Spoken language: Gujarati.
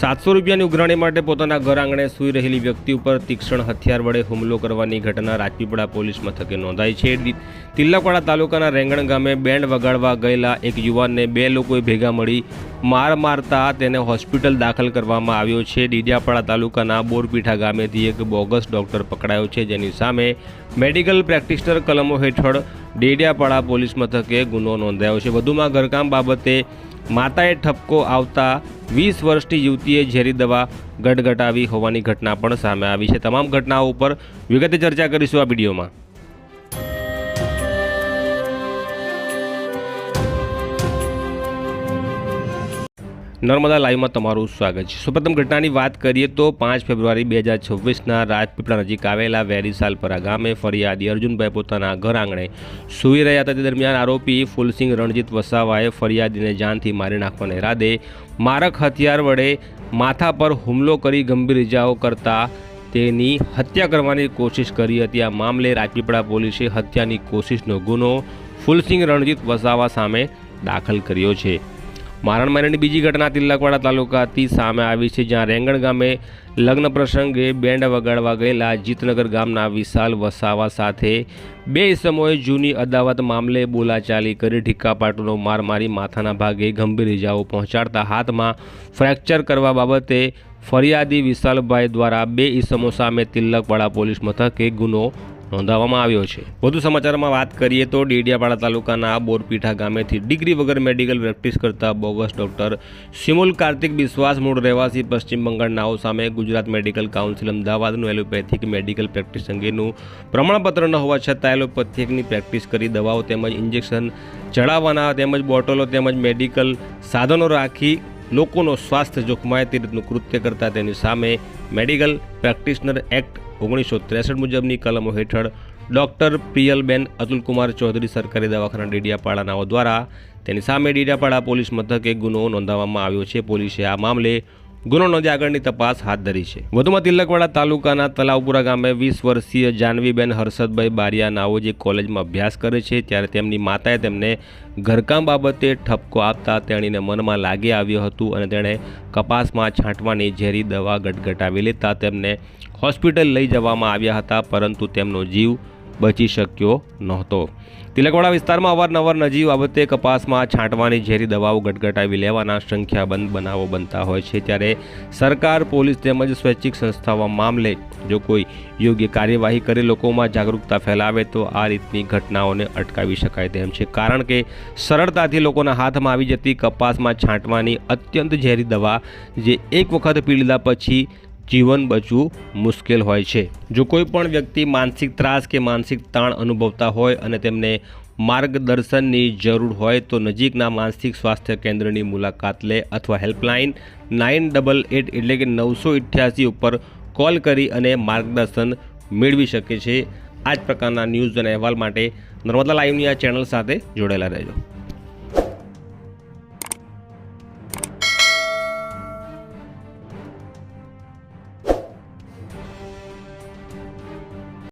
સાતસો રૂપિયાની ઉઘરાણી માટે પોતાના ઘર આંગણે સૂઈ રહેલી વ્યક્તિ ઉપર તીક્ષ્ણ હથિયાર વડે હુમલો કરવાની ઘટના રાજપીપળા પોલીસ મથકે નોંધાઈ છે. તિલ્લાપાડા તાલુકાના રેંગણ ગામે બેન્ડ વગાડવા ગયેલા એક યુવાનને બે લોકોએ ભેગા મળી માર મારતા તેને હોસ્પિટલ દાખલ કરવામાં આવ્યો છે. ડીડિયાપાડા તાલુકાના બોરપીઠા ગામેથી એક બોગસ ડોક્ટર પકડાયો છે. જેની સામે મેડિકલ પ્રેક્ટિશનર કલમો હેઠળ ડેડિયાપાડા પોલીસ મથકે ગુનો નોંધાયો છે. વધુમાં ઘરકામ બાબતે માતાએ ઠપકો આવતા વીસ વર્ષની યુવતીએ ઝેરી દવા ગટગટાવી હોવાની ઘટના પણ સામે આવી છે. તમામ ઘટનાઓ ઉપર વિગતે ચર્ચા કરીશું આ વિડીયોમાં. નર્મદા લાઈવમાં તમારું સ્વાગત છે. સૌપ્રથમ ઘટનાની વાત કરીએ તો પાંચ ફેબ્રુઆરી બે હજાર છવ્વીસના રાજપીપળા નજીક આવેલા વેરીસાલપરા ગામે ફરિયાદી અર્જુનભાઈ પોતાના ઘર આંગણે સૂઈ રહ્યા હતા. તે દરમિયાન આરોપી ફુલસિંહ રણજીત વસાવાએ ફરિયાદીને જાનથી મારી નાખવાના ઇરાદે મારક હથિયાર વડે માથા પર હુમલો કરી ગંભીર ઇજાઓ કરતા તેની હત્યા કરવાની કોશિશ કરી હતી. આ મામલે રાજપીપળા પોલીસે હત્યાની કોશિશનો ગુનો ફુલસિંહ રણજીત વસાવા સામે દાખલ કર્યો છે. મારણ મારીની બીજી ઘટના તિલકવાડા તાલુકાથી સામે આવી છે, જ્યાં રેંગણ ગામે લગ્ન પ્રસંગે બેન્ડ વગાડવા ગયેલા જીતનગર ગામના વિશાલ વસાવા સાથે બે ઇસમોએ જૂની અદાવત મામલે બોલાચાલી કરી ઢીક્કાપાટુનો માર મારી માથાના ભાગે ગંભીર ઇજાઓ પહોંચાડતા હાથમાં ફ્રેક્ચર કરવા બાબતે ફરિયાદી વિશાલભાઈ દ્વારા બે ઇસમો સામે તિલકવાડા પોલીસ મથકે ગુનો નોંધાવવામાં આવ્યો છે. વધુ સમાચારમાં વાત કરીએ તો ડેડિયાપાડા તાલુકાના બોરપીઠા ગામેથી ડિગ્રી વગર મેડિકલ પ્રેક્ટિસ કરતા બોગસ ડોક્ટર સિમુલ કાર્તિક બિશ્વાસ મૂળ રહેવાસી પશ્ચિમ બંગાળનાઓ સામે ગુજરાત મેડિકલ કાઉન્સિલ અમદાવાદનું એલોપેથિક મેડિકલ પ્રેક્ટિસ અંગેનું પ્રમાણપત્ર ન હોવા છતાં એલોપેથિકની પ્રેક્ટિસ કરી દવાઓ તેમજ ઇન્જેક્શન ચડાવવાના તેમજ બોટલો તેમજ મેડિકલ સાધનો રાખી લોકોનો સ્વાસ્થ્ય જોખમાય તે રીતનું કૃત્ય કરતા તેની સામે મેડિકલ પ્રેક્ટિશનર એક્ટ ઓગણીસો ત્રેસઠ મુજબની કલમો હેઠળ ડૉક્ટર પ્રિયલબેન અતુલકુમાર ચૌધરી સરકારી દવાખાના ડેડિયાપાડાનાઓ દ્વારા તેની સામે ડેડિયાપાડા પોલીસ મથકે ગુનો નોંધાવવામાં આવ્યો છે. પોલીસે આ મામલે ગુનો નોંધી આગળની તપાસ હાથ ધરી છે. વધુમાં તિલકવાડા તાલુકાના તલાવપુરા ગામે વીસ વર્ષીય જાનવીબેન હર્ષદભાઈ બારિયા નાઓ જે કોલેજમાં અભ્યાસ કરે છે, ત્યારે તેમની માતાએ તેમને ઘરકામ બાબતે ઠપકો આપતા તેણીને મનમાં લાગી આવ્યું હતું અને તેણે કપાસમાં છાંટવાની ઝેરી દવા ગટગટાવી લેતા તેમને હોસ્પિટલ લઈ જવામાં આવ્યા હતા, પરંતુ તેમનો જીવ બચી શક્યો નહોતો. તિલકવાડા વિસ્તારમાં અવારનવાર નજીવ બાબતે કપાસમાં છાંટવાની ઝેરી દવાઓ ગટગટાવી લેવાના સંખ્યાબંધ બનાવો બનતા હોય છે ત્યારે સરકાર, પોલીસ તેમજ સ્વૈચ્છિક સંસ્થાઓ મામલે જો કોઈ યોગ્ય કાર્યવાહી કરી લોકોમાં જાગૃતતા ફેલાવે તો આ રીતની ઘટનાઓને અટકાવી શકાય તેમ છે. કારણ કે સરળતાથી લોકોના હાથમાં આવી જતી કપાસમાં છાંટવાની અત્યંત ઝેરી દવા જે એક વખત પી પછી જીવન બચવું મુશ્કેલ હોય છે. જો કોઈ પણ વ્યક્તિ માનસિક ત્રાસ કે માનસિક તાણ અનુભવતા હોય અને તેમને માર્ગદર્શનની જરૂર હોય તો નજીકના માનસિક સ્વાસ્થ્ય કેન્દ્રની મુલાકાત લે અથવા હેલ્પલાઇન નાઇન ડબલ એટ એટલે કે નવસો ઇઠ્યાસી ઉપર કોલ કરી અને માર્ગદર્શન મેળવી શકે છે. આ જ પ્રકારના ન્યૂઝ અને અહેવાલ માટે નર્મદા લાઈવની આ ચેનલ સાથે જોડાયેલા રહેજો.